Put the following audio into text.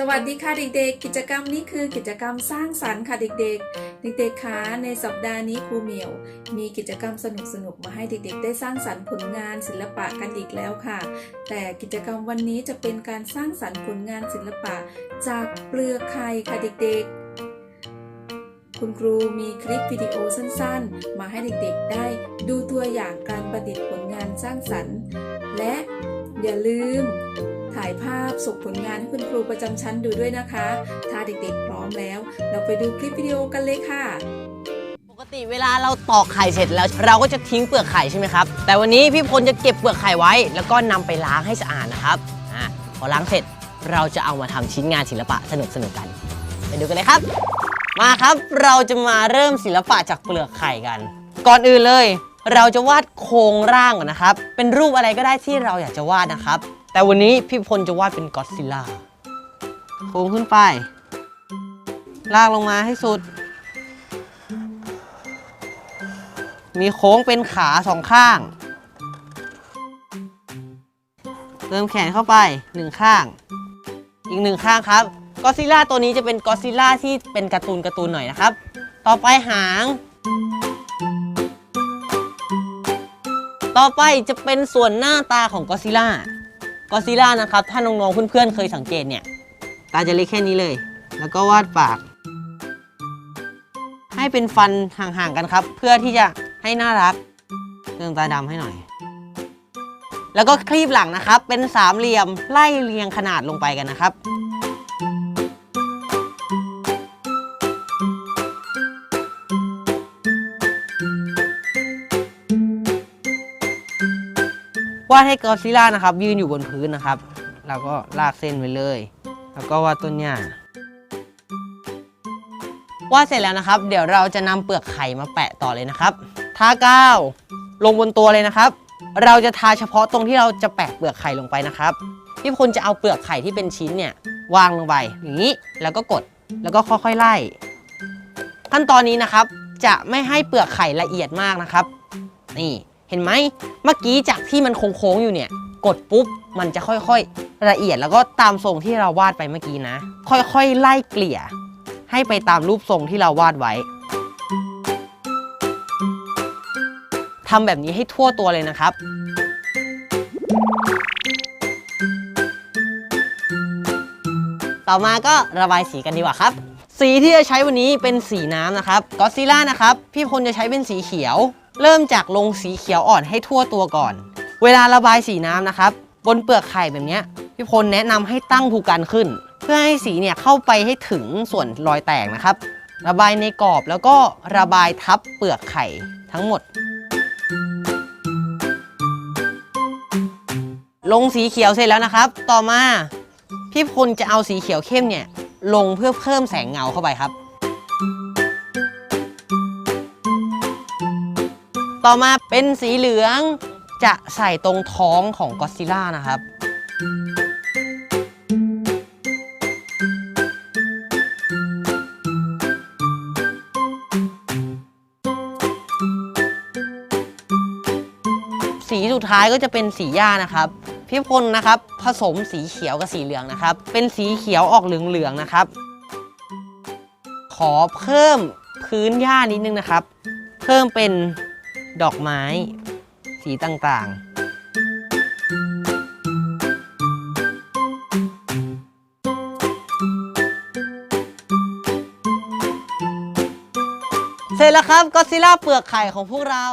สวัสดีค่ะเด็กๆ กิจกรรมนี้คือกิจกรรมสร้างสรรค์ค่ะเด็กๆ เด็กๆคะในสัปดาห์นี้ครูเหมียว มีกิจกรรมสนุกๆมาให้เด็กๆ ได้สร้างสรรค์ผลงานศิลปะกันอีกแล้วค่ะ แต่กิจกรรมวันนี้จะเป็นการสร้างสรรค์ผลงานศิลปะ จากเปลือกไข่ค่ะเด็กๆ คุณครูมีคลิปวิดีโอสั้นๆ มาให้เด็กๆ ได้ดูตัวอย่างการประดิษฐ์ผลงานสร้างสรรค์ และอย่าลืม ถ่ายภาพส่งผลงานให้คุณครูประจำชั้นดูด้วยนะคะ ถ้าเด็กๆพร้อมแล้ว เราไปดูคลิปวิดีโอกันเลยค่ะ ปกติเวลาเราตอกไข่เสร็จแล้ว เราก็จะทิ้งเปลือกไข่ใช่ไหมครับ แต่วันนี้พี่พลจะเก็บเปลือกไข่ไว้ แล้วก็นำไปล้างให้สะอาดนะครับอะพอล้างเสร็จเราจะเอามาทำชิ้นงานศิลปะสนุกๆกัน ไปดูกันเลยครับ มาครับเราจะมาเริ่มศิลปะจากเปลือกไข่กัน ก่อนอื่นเลย เราจะวาดโครงร่างก่อนนะครับ เป็นรูปอะไรก็ได้ที่เราอยากจะวาดนะครับ แต่วันนี้พี่พลจะวาดเป็นก็อดซิลล่าโค้งขึ้นไป ลากลงมาให้สุด มีโค้งเป็นขาสองข้าง เติมแขนเข้าไปหนึ่งข้าง อีกหนึ่งข้างครับกอซิล่าตัวนี้จะเป็นกอซิล่าที่เป็นการ์ตูนการ์ตูนหน่อยนะครับ ต่อไปหาง ต่อไปจะเป็นส่วนหน้าตาของกอซิล่า กอซิล่านะครับ ถ้าน้องๆ เพื่อนๆ เคยสังเกตเนี่ย ตาจะเล็กแค่นี้เลย แล้วก็วาดปาก ให้เป็นฟันห่างๆ กันครับ เพื่อที่จะให้น่ารักเติมตาดำให้หน่อย แล้วก็คลีบหลังนะครับ เป็นสามเหลี่ยมไล่เรียงขนาดลงไปกันนะครับ วาดให้กอซิล่านะครับ ยืนอยู่บนพื้นนะครับ เราก็ลากเส้นไปเลย แล้วก็วาดต้นหญ้าวาดเสร็จแล้วนะครับ เดี๋ยวเราจะนำเปลือกไข่มาแปะต่อเลยนะครับ ทากาวลงบนตัวเลยนะครับ เราจะทาเฉพาะตรงที่เราจะแปะเปลือกไข่ลงไปนะครับพี่พลจะเอาเปลือกไข่ที่เป็นชิ้นเนี่ยวางลงไปอย่างนี้แล้วก็กดแล้วก็ค่อยๆไล่ ขั้นตอนนี้นะครับจะไม่ให้เปลือกไข่ละเอียดมากนะครับ นี่ เห็นไหมเมื่อกี้จากที่มันโค้งๆอยู่เนี่ย กดปุ๊บมันจะค่อยๆ ละเอียดแล้วก็ตามทรงที่เราวาดไปเมื่อกี้นะ ค่อยๆ ไล่เกลี่ย ให้ไปตามรูปทรงที่เราวาดไว้ทำแบบนี้ให้ทั่วตัวเลยนะครับต่อมาก็ระบายสีกันดีกว่าครับ สีที่จะใช้วันนี้เป็นสีน้ำนะครับ ก็ซิล่านะครับ พี่พลจะใช้เป็นสีเขียว เริ่มจากลงสีเขียวอ่อนให้ทั่วตัวก่อน เวลาระบายสีน้ำนะครับ บนเปลือกไข่แบบนี้พี่พลแนะนำให้ตั้งภูกันขึ้น เพื่อให้สีเนี่ยเข้าไปให้ถึงส่วนรอยแตกนะครับ ระบายในกรอบแล้วก็ระบายทับเปลือกไข่ทั้งหมด ลงสีเขียวเสร็จแล้วนะครับ ต่อมาพี่พลจะเอาสีเขียวเข้มเนี่ยลงเพื่อเพิ่มแสงเงาเข้าไปครับ ต่อมาเป็นสีเหลืองจะใส่ตรงท้องของก็อดซิลล่านะครับ สีสุดท้ายก็จะเป็นสีหญ้านะครับพี่พลนะครับผสมสีเขียวกับสีเหลืองนะครับ เป็นสีเขียวออกเหลืองๆนะครับ ขอเพิ่มพื้นหญ้านิดนึงนะครับ เพิ่มเป็น ดอกไม้ สีต่างๆเสร็จแล้วครับก็ซิล่าเปลือกไข่ของพวกเรา